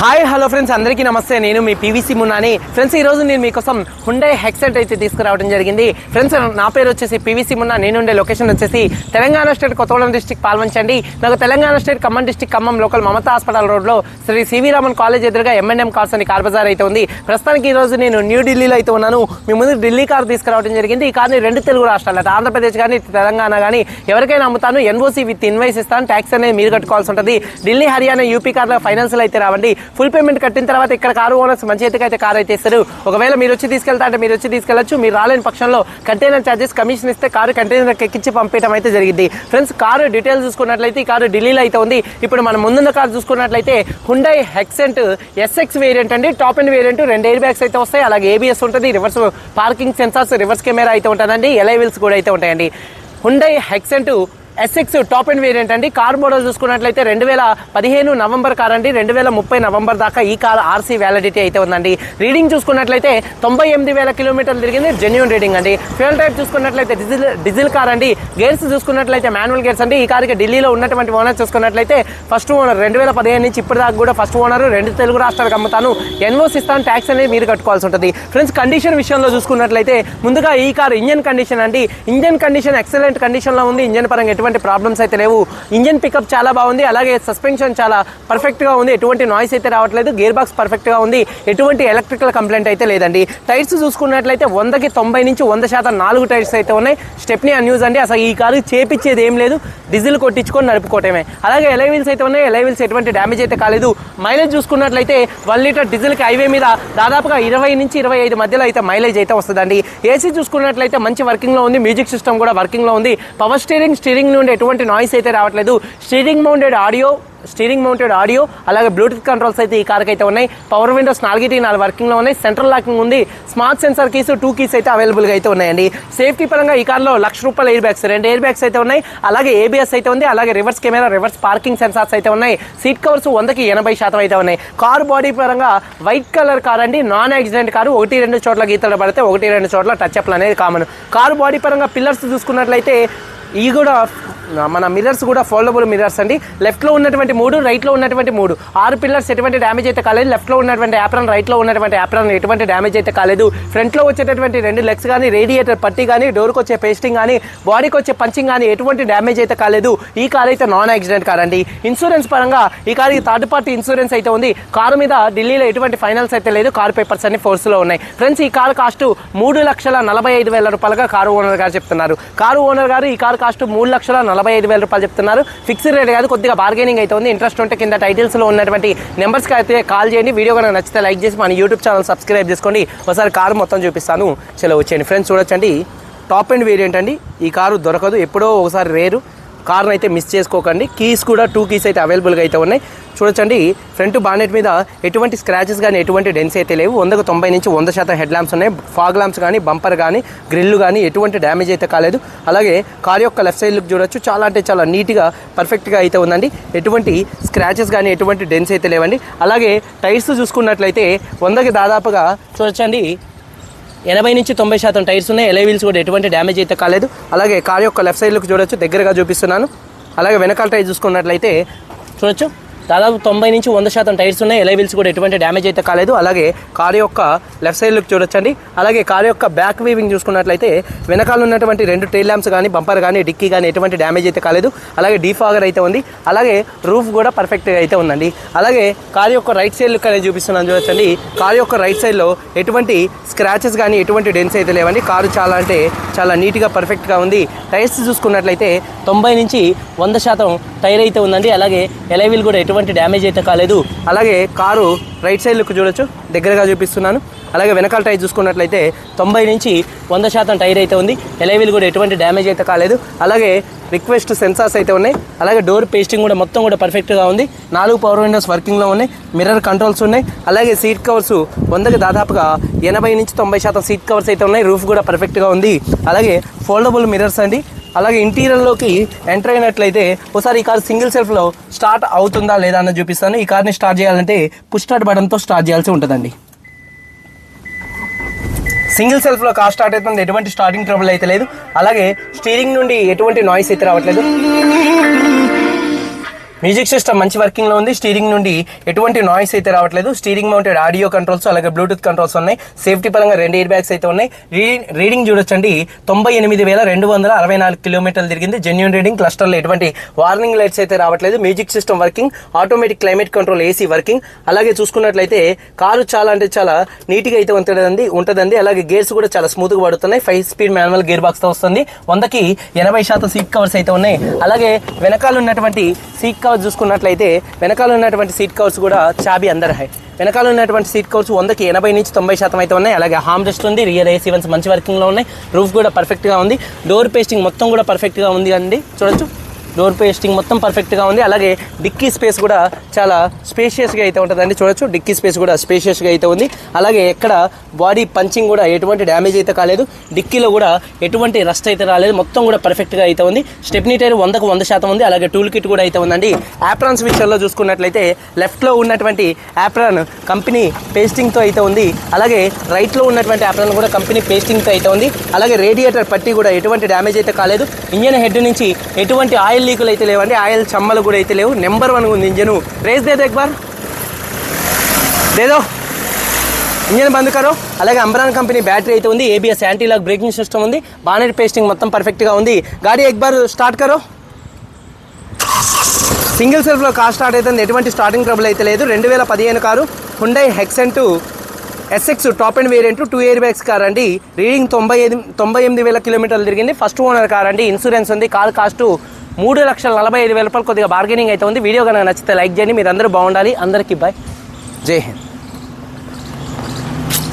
Hi hello friends అందరికీ నమస్తే. నేను మీ పీవీసీ మున్నాని. ఫ్రెండ్స్ ఈ రోజు నేను మీకోసం హుండై హెక్సెట్ అయితే తీసుకురావడం జరిగింది. ఫ్రెండ్స్ నా పేరు వచ్చేసి పీవీసీ మున్నా. నేను ఉండే లొకేషన్ వచ్చేసి తెలంగాణ స్టేట్ కొత్తగూడెం డిస్టిక్ పాల్వంచండి. నాకు Telangana state Khammam district Khammam local Mamata hospital రోడ్లో శ్రీ సివి రామన్ కాలేజ్ ఎదురుగా ఎంఎన్ఎం కార్స్ అని కార్ బజార్ అయితే ఉంది. ప్రస్తుతానికి ఈ రోజు నేను న్యూఢిల్లీలో అయితే ఉన్నాను. మీ ముందు ఢిల్లీ కార్ తీసుకురావడం జరిగింది. ఈ కార్ని రెండు తెలుగు రాష్ట్రాలు అంటే ఆంధ్రప్రదేశ్ కానీ తెలంగాణ కానీ ఎవరికైనా అమ్ముతాను. ఎన్ఓసి విత్ ఇన్వైస్ ఇస్తాను. ట్యాక్స్ అనేది మీరు కట్టుకోవాల్సి ఉంటుంది. ఢిల్లీ హర్యానా యూపీ కార్లో ఫైనాన్షియల్ అయితే రావండి. ఫుల్ పేమెంట్ కట్టిన తర్వాత ఇక్కడ కారు ఓనర్స్ మంచి ఎత్తుగా అయితే కారు అయితే ఇస్తారు. ఒకవేళ మీరు వచ్చి తీసుకెళ్తా అంటే మీరు వచ్చి తీసుకెళ్ళచ్చు. మీరు రాలేని పక్షంలో కంటైనర్ ఛార్జెస్ కమిషన్ ఇస్తే కారు కంటైనర్ ఎక్కించి పంపించడం అయితే జరిగింది. ఫ్రెండ్స్ కారు డీటెయిల్స్ చూసుకున్నట్లయితే ఈ కారు ఢిల్లీలో అయితే ఉంది. ఇప్పుడు మనం ముందున్న కారు చూసుకున్నట్లయితే హుండై హెక్సెంట్ ఎస్ఎక్స్ వేరియంట్ అండి. టాప్ అండ్ వేరియంట్ రెండు ఎయిర్ బ్యాగ్స్ అయితే వస్తాయి. అలాగే ఏబిఎస్ ఉంటుంది. Reverse parking sensors reverse camera అయితే ఉంటుందండి. ఎలై వీల్స్ కూడా అయితే ఉంటాయండి. Hyundai Xcent SX top end variant అండి. కార్ మోడల్ చూసుకున్నట్లయితే రెండు వేల పదిహేను నవంబర్ కార్ అండి. రెండు వేల ముప్పై నవంబర్ దాకా ఈ కార్ ఆర్సీ వ్యాలిడిటీ అయితే ఉందండి. రీడింగ్ చూసుకున్నట్లయితే తొంభై ఎనిమిది వేల కిలోమీటర్లు తిరిగింది జెన్యున్ రీడింగ్ అండి. ఫ్యూల్ టైప్ చూసుకున్నట్లయితే డీజిల్ డీజిల్ కార్ అండి. గేర్స్ చూసుకున్నట్లయితే మాన్యువల్ గేర్స్ అండి. ఈ కార్కి ఢిల్లీలో ఉన్నటువంటి ఓనర్ చూసుకున్నట్లయితే ఫస్ట్ ఓనర్ రెండు వేల పదిహేను నుంచి ఇప్పటిదాకా కూడా ఫస్ట్ ఓనర్ రెండు తెలుగు రాష్ట్రాలకు అమ్ముతాను. ఎన్ఓస్ ఇస్తాను ట్యాక్స్ అనేది మీరు కట్టుకోవాల్సి ఉంటుంది. ఫ్రెండ్స్ కండిషన్ విషయంలో చూసుకున్నట్లయితే ముందుగా ఈ కార్ ఇంజన్ కండిషన్ అండి. ఇంజన్ కండిషన్ ఎక్సలెంట్ కండిషన్లో ఉంది. ఇంజన్ పరంగా ఎటువంటి ప్రాబ్లమ్స్ అయితే లేవు. ఇంజన్ పికప్ చాలా బాగుంది. అలాగే సస్పెన్షన్ చాలా పర్ఫెక్ట్గా ఉంది. ఎటువంటి నాయిస్ అయితే రావట్లేదు. గేర్ బాక్స్ పర్ఫెక్ట్గా ఉంది. ఎటువంటి ఎలక్ట్రికల్ కంప్లైంట్ అయితే లేదండి. టైర్స్ చూసుకున్నట్లయితే వందకి తొంభై నుంచి వంద శాతం నాలుగు టైర్స్ అయితే ఉన్నాయి. స్టెప్ని అన్యూజ్ అండి. అసలు ఈ కారు చేపించేది ఏం లేదు. డీజిల్ కొట్టించుకొని నడుపుకోవటమే. అలాగే ఎలైవీల్స్ అయితే ఉన్నాయి. ఎలైవీల్స్ ఎటువంటి డ్యామేజ్ అయితే కాలేదు. మైలేజ్ చూసుకున్నట్లయితే వన్ లీటర్ డీజిల్కి హైవే మీద దాదాపుగా ఇరవై నుంచి ఇరవై ఐదు మధ్యలో అయితే మైలేజ్ అయితే వస్తుందండి. ఏసీ చూసుకున్నట్లయితే మంచి వర్కింగ్లో ఉంది. మ్యూజిక్ సిస్టమ్ కూడా వర్కింగ్లో ఉంది. పవర్ స్టీరింగ్ స్టీరింగ్ నుండి ఎటువంటి నాయిస్ అయితే రావట్లేదు. Steering mounted audio steering mounted audio అలాగే బ్లూటూత్ కంట్రోల్స్ అయితే ఈ కార్కి అయితే ఉన్నాయి. పవర్ విండోస్ నాలుగిటి నాలుగు వర్కింగ్లో ఉన్నాయి. సెంట్రల్ లాకింగ్ ఉంది. Smart sensor keys two keys అయితే అవైలబుల్గా అయితే ఉన్నాయండి. సేఫ్టీ పరంగా ఈ కార్లో లక్ష రూపాయల ఎయిర్ బ్యాగ్స్ రెండు ఎయిర్ బ్యాగ్స్ అయితే ఉన్నాయి. అలాగే ఏబిఎస్ అయితే ఉంది. అలాగే reverse camera reverse parking sensors అయితే ఉన్నాయి. సీట్ కవర్స్ వందకి ఎనభై శాతం అయితే ఉన్నాయి. కార్ బాడీ పరంగా వైట్ కలర్ కార్ అండి. నాన్ యాక్సిడెంట్ కారు ఒకటి రెండు చోట్ల గీతలు పడితే ఒకటి రెండు చోట్ల టచ్ అప్లు అనేది కామన్ కార్ బాడీ పరంగా పిల్లర్స్ చూసుకున్నట్లయితే ఇవి కూడా మన మిర్రర్స్ కూడా ఫోల్డబుల్ మిర్రర్స్ అండి. లెఫ్ట్లో ఉన్నటువంటి మూడు రైట్లో ఉన్నటువంటి మూడు. ఆరు పిల్లర్స్ ఎటువంటి డ్యామేజ్ అయితే కాలేదు. లెఫ్ట్లో ఉన్నటువంటి యాప్రాన్ రైట్లో ఉన్నటువంటి యాప్రాన్ ఎటువంటి డ్యామేజ్ అయితే కాలేదు. ఫ్రంట్లో వచ్చేటటువంటి రెండు లెగ్స్ కానీ రేడియేటర్ పట్టి కానీ డోర్కి వచ్చే పేస్టింగ్ కానీ బాడీకి వచ్చే పంచింగ్ కానీ ఎటువంటి డ్యామేజ్ అయితే కాలేదు. ఈ కార్ అయితే నాన్ యాక్సిడెంట్ కార్ అండి. ఇన్సూరెన్స్ పరంగా ఈ కార్కి థర్డ్ పార్టీ ఇన్సూరెన్స్ అయితే ఉంది. కారు మీద ఢిల్లీలో ఎటువంటి ఫైనల్స్ అయితే లేదు. కార్ పేపర్స్ అన్ని ఫోర్స్లో ఉన్నాయి. ఫ్రెండ్స్ ఈ కార్ కాస్ట్ మూడు లక్షల నలభై ఐదు వేల రూపాయలుగా కారు ఓనర్ గారు చెప్తున్నారు. కారు ఓనర్ గారు ఈ కార్ కాస్ట్ మూడు లక్షల నలభై ఐదు వేల రూపాయలు చెప్తున్నారు. ఫిక్స్డ్ రేట్ కాదు కొద్దిగా బార్గెనింగ్ అయితే ఉంది. ఇంట్రెస్ట్ ఉంటే కింద టైటిల్స్లో ఉన్నటువంటి నెంబర్స్కి అయితే కాల్ చేయండి. వీడియో కనుక నచ్చితే లైక్ చేసి మన యూట్యూబ్ ఛానల్ సబ్స్క్రైబ్ చేసుకోండి. ఒకసారి కారు మొత్తం చూపిస్తాను. చలో వచ్చేయండి. ఫ్రెండ్స్ చూడొచ్చండి. టాప్ అండ్ వేరియంట్ అండి. ఈ కారు దొరకదు. ఎప్పుడో ఒకసారి రేరు కార్ని అయితే మిస్ చేసుకోకండి. కీస్ కూడా టూ కీస్ అయితే అవైలబుల్గా అయితే ఉన్నాయి. చూడొచ్చండి ఫ్రంట్ బానెట్ మీద ఎటువంటి స్క్రాచెస్ కానీ ఎటువంటి డెన్స్ అయితే లేవు. వందకు తొంభై నుంచి వంద శాతం హెడ్ ల్యాంప్స్ ఉన్నాయి. ఫాగ్ ల్యాంప్స్ కానీ బంపర్ కానీ గ్రిల్ కానీ ఎటువంటి డ్యామేజ్ అయితే కాలేదు. అలాగే కార్ యొక్క లెఫ్ట్ సైడ్ లుక్ చూడొచ్చు. చాలా అంటే చాలా నీట్గా పర్ఫెక్ట్గా అయితే ఉందండి. ఎటువంటి స్క్రాచెస్ కానీ ఎటువంటి డెన్స్ అయితే లేవండి. అలాగే టైర్స్ చూసుకున్నట్లయితే వందకి దాదాపుగా చూడొచ్చండి ఎనభై నుంచి తొంభై శాతం టైర్స్ ఉన్నాయి. ఎలై వీల్స్ కూడా ఎటువంటి డ్యామేజ్ అయితే కాలేదు. అలాగే కార్ యొక్క లెఫ్ట్ సైడ్లోకి చూడొచ్చు. దగ్గరగా చూపిస్తున్నాను. అలాగే వెనకాల టైర్ చూసుకున్నట్లయితే చూడొచ్చు. దాదాపు తొంభై నుంచి వంద శాతం టైర్స్ ఉన్నాయి. ఎలైవిల్స్ కూడా ఎటువంటి డ్యామేజ్ అయితే కాలేదు. అలాగే కారు యొక్క లెఫ్ట్ సైడ్ లుక్ చూడొచ్చండి. అలాగే కారు యొక్క బ్యాక్ వీవింగ్ చూసుకున్నట్లయితే వెనకాల ఉన్నటువంటి రెండు టైల్ ల్యాంప్స్ కానీ బంపర్ కానీ డిక్కీ కానీ ఎటువంటి డ్యామేజ్ అయితే కాలేదు. అలాగే డీఫాగర్ అయితే ఉంది. అలాగే రూఫ్ కూడా పర్ఫెక్ట్గా అయితే ఉందండి. అలాగే కారు యొక్క రైట్ సైడ్ లుక్ అనేది చూపిస్తున్నాను చూడొచ్చండి. కారు యొక్క రైట్ సైడ్లో ఎటువంటి స్క్రాచెస్ కానీ ఎటువంటి డెన్స్ అయితే లేవండి. కారు చాలా అంటే చాలా నీట్గా పర్ఫెక్ట్గా ఉంది. టైర్స్ చూసుకున్నట్లయితే తొంభై నుంచి వంద శాతం టైర్ అయితే ఉందండి. అలాగే ఎలైవిల్ కూడా ఎటువంటి ఎటువంటి డ్యామేజ్ అయితే కాలేదు. అలాగే కారు రైట్ సైడ్ లుక్ చూడొచ్చు. దగ్గరగా చూపిస్తున్నాను. అలాగే వెనకాల టైర్ చూసుకున్నట్లయితే తొంభై నుంచి వంద శాతం టైర్ అయితే ఉంది. ఎలైవీలు కూడా ఎటువంటి డ్యామేజ్ అయితే కాలేదు. అలాగే రిక్వెస్ట్ సెన్సార్స్ అయితే ఉన్నాయి. అలాగే డోర్ పేస్టింగ్ కూడా మొత్తం కూడా పర్ఫెక్ట్గా ఉంది. నాలుగు పవర్ విండోస్ వర్కింగ్లో ఉన్నాయి. మిర్రర్ కంట్రోల్స్ ఉన్నాయి. అలాగే సీట్ కవర్స్ వందకి దాదాపుగా ఎనభై నుంచి తొంభై శాతం సీట్ కవర్స్ అయితే ఉన్నాయి. రూఫ్ కూడా పర్ఫెక్ట్గా ఉంది. అలాగే ఫోల్డబుల్ మిర్రర్స్ అండి. అలాగే ఇంటీరియర్లోకి ఎంటర్ అయినట్లయితే ఒకసారి ఈ కార్ సింగిల్ సెల్ఫ్లో స్టార్ట్ అవుతుందా లేదా అన్నది చూపిస్తాను. ఈ కార్ని స్టార్ట్ చేయాలంటే పుష్ స్టార్ట్ బటన్తో స్టార్ట్ చేయాల్సి ఉంటుందండి. సింగిల్ సెల్ఫ్లో కార్ స్టార్ట్ అవుతుంది. ఎటువంటి స్టార్టింగ్ ట్రబుల్ అయితే లేదు. అలాగే స్టీరింగ్ నుండి ఎటువంటి నాయిస్ అయితే రావట్లేదు. మ్యూజిక్ సిస్టమ్ మంచి వర్కింగ్లో ఉంది. స్టీరింగ్ నుండి ఎటువంటి నాయిస్ అయితే రావట్లేదు. స్టీరింగ్ మౌంటెడ్ ఆడియో కంట్రోల్స్ అలాగే బ్లూటూత్ కంట్రోల్స్ ఉన్నాయి. సేఫ్టీ పరంగా రెండు ఎయిర్ బ్యాగ్స్ అయితే ఉన్నాయి. రీడింగ్ రీడింగ్ చూడొచ్చండి. తొంభై ఎనిమిది వేల రెండు వందల అరవై నాలుగు కిలోమీటర్లు తిరిగింది. జెన్యున్ రీడింగ్ క్లస్టర్లో ఎటువంటి వార్నింగ్ లైట్స్ అయితే రావట్లేదు. Music system working automatic climate control AC working. అలాగే చూసుకున్నట్లయితే కారు చాలా అంటే చాలా నీట్గా అయితే ఉంటుందండి ఉంటుందండి. అలాగే గేర్స్ కూడా చాలా స్మూత్గా పడుతున్నాయి. ఫైవ్ స్పీడ్ మాన్యువల్ గేర్ బాక్స్తో వస్తుంది. వందకి ఎనభై శాతం సీట్ కవర్స్ అయితే ఉన్నాయి. అలాగే వెనకాల ఉన్నటువంటి సీట్ కవర్స్ చూసుకున్నట్లయితే వెనకాల ఉన్నటువంటి సీట్ కవర్స్ కూడా చాబీ అందర్ హై. వెనకాల ఉన్నటువంటి సీట్ కవర్స్ వందకి ఎనభై నుంచి తొంభై శాతం అయితే ఉన్నాయి. అలాగే హామ్ రెస్ట్ ఉంది రియల్ ఏసీ వన్స్ మంచి వర్కింగ్లో ఉన్నాయి. రూఫ్ కూడా పర్ఫెక్ట్గా ఉంది. డోర్ పేస్టింగ్ మొత్తం కూడా పర్ఫెక్ట్గా ఉంది అండి. చూడొచ్చు. డోర్ పేస్టింగ్ మొత్తం పర్ఫెక్ట్గా ఉంది. అలాగే డిక్కీ స్పేస్ కూడా చాలా స్పేషియస్గా అయితే ఉంటుందండి. చూడొచ్చు. డిక్కీ స్పేస్ కూడా స్పేషియస్గా అయితే ఉంది. అలాగే ఎక్కడ బాడీ పంచింగ్ కూడా ఎటువంటి డ్యామేజ్ అయితే కాలేదు. డిక్కీలో కూడా ఎటువంటి రస్ట్ అయితే రాలేదు. మొత్తం కూడా పర్ఫెక్ట్గా అయితే ఉంది. స్టెప్నీ టైర్ వందకు వంద శాతం ఉంది. అలాగే టూల్ కిట్ కూడా అయితే ఉందండి. యాప్రాన్స్ విషయంలో చూసుకున్నట్లయితే లెఫ్ట్లో ఉన్నటువంటి యాప్రాన్ కంపెనీ పేస్టింగ్తో అయితే ఉంది. అలాగే రైట్లో ఉన్నటువంటి యాప్రాన్ కూడా కంపెనీ పేస్టింగ్తో అయితే ఉంది. అలాగే రేడియేటర్ పట్టి కూడా ఎటువంటి డ్యామేజ్ అయితే కాలేదు. ఇంజన్ హెడ్ నుంచి ఎటువంటి ఆయిల్ లీకులు అయితే లేవండి. ఆయిల్ చమ్మలు కూడా అయితే లేవు. నెంబర్ వన్ ఉంది ఇంజను. రేస్ దేదో ఎక్బార్. లేదో ఇంజన్ బంద్ కరో. అలాగే అంబరాన్ కంపెనీ బ్యాటరీ అయితే ఉంది. ఏబిఎస్ యాంటీలాక్ బ్రేకింగ్ సిస్టమ్ ఉంది. బానెట్ పేస్టింగ్ మొత్తం పర్ఫెక్ట్గా ఉంది. గాడి ఎక్బార్ స్టార్ట్ కరో. సింగిల్ సెల్ఫ్లో కార్ స్టార్ట్ అయితే ఎటువంటి స్టార్టింగ్ ట్రబుల్ అయితే లేదు. రెండు వేల పదిహేను car Hyundai Xcent SX top end variant two air bags car అండి. రీడింగ్ తొంభై ఐదు తొంభై ఎనిమిది వేల కిలోమీటర్లు తిరిగింది. ఫస్ట్ ఓనర్ కార్ అండి. ఇన్సూరెన్స్ ఉంది. కార్ కాస్ట్ మూడు లక్షల నలభై ఐదు వేల రూపాయలు కొద్దిగా బార్గెనింగ్ అయితే ఉంది. వీడియో కనుక నచ్చితే లైక్ చేయండి. మీరు అందరూ బాగుండాలి. అందరికీ బాయ్ జై హింద్.